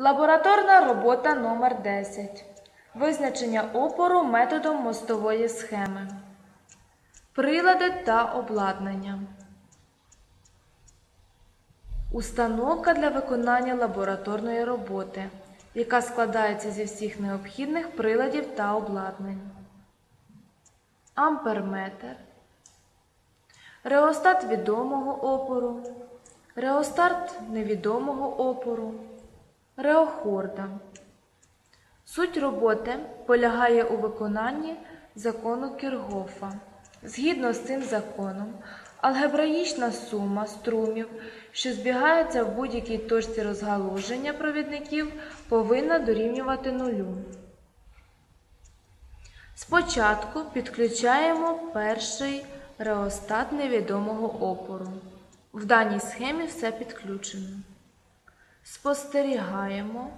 Лабораторна робота номер 10 Визначення опору методом мостової схеми. Прилади та обладнання. Установка для виконання лабораторної роботи, яка складається зі всіх необхідних приладів та обладнань. Амперметр. Реостат відомого опору. Реостат невідомого опору. Реохорда. Суть роботи полягає у виконанні закону Кіргофа. Згідно з цим законом, алгебраїчна сума струмів, що збігаються в будь-якій точці розгалуження провідників, повинна дорівнювати нулю. Спочатку підключаємо перший реостат невідомого опору. В даній схемі все підключено. Спостерігаємо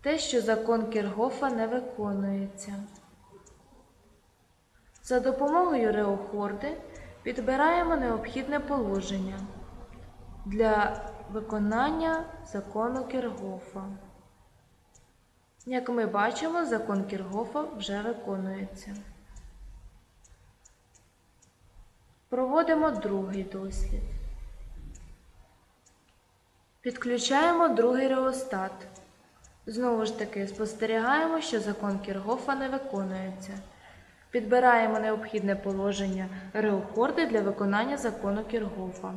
те, що закон Кіргофа не виконується. За допомогою реохорди підбираємо необхідне положення для виконання закону Кіргофа. Як ми бачимо, закон Кіргофа вже виконується. Проводимо другий дослід. Підключаємо другий реостат. Знову ж таки, спостерігаємо, що закон Кіргофа не виконується. Підбираємо необхідне положення реохорди для виконання закону Кіргофа.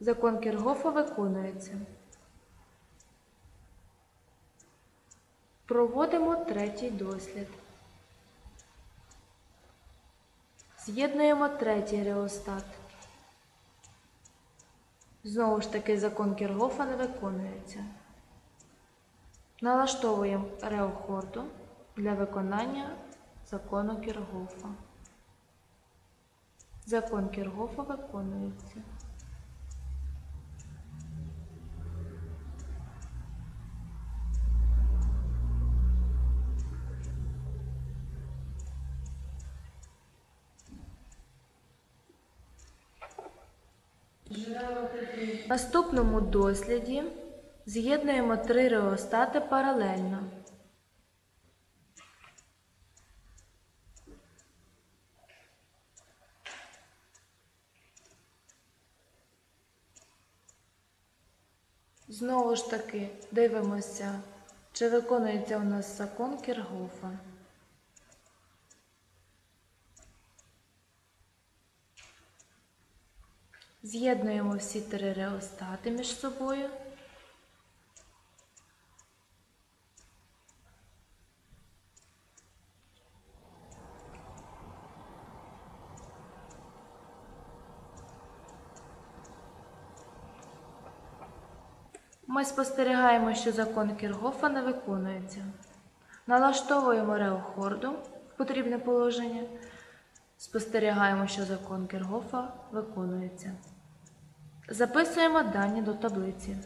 Закон Кіргофа виконується. Проводимо третій дослід. З'єднуємо третій реостат. Знову ж таки, закон Кіргофа не виконується. Налаштовуємо реохорду для виконання закону Кіргофа. Закон Кіргофа виконується. В наступному досліді з'єднуємо три реостати паралельно. Знову ж таки дивимося, чи виконується у нас закон Кіргофа. З'єднуємо всі три реостати між собою. Ми спостерігаємо, що закон Кіргофа не виконується. Налаштовуємо реохорду в потрібне положення. Спостерігаємо, що закон Кіргофа виконується. Записуємо дані до таблиці.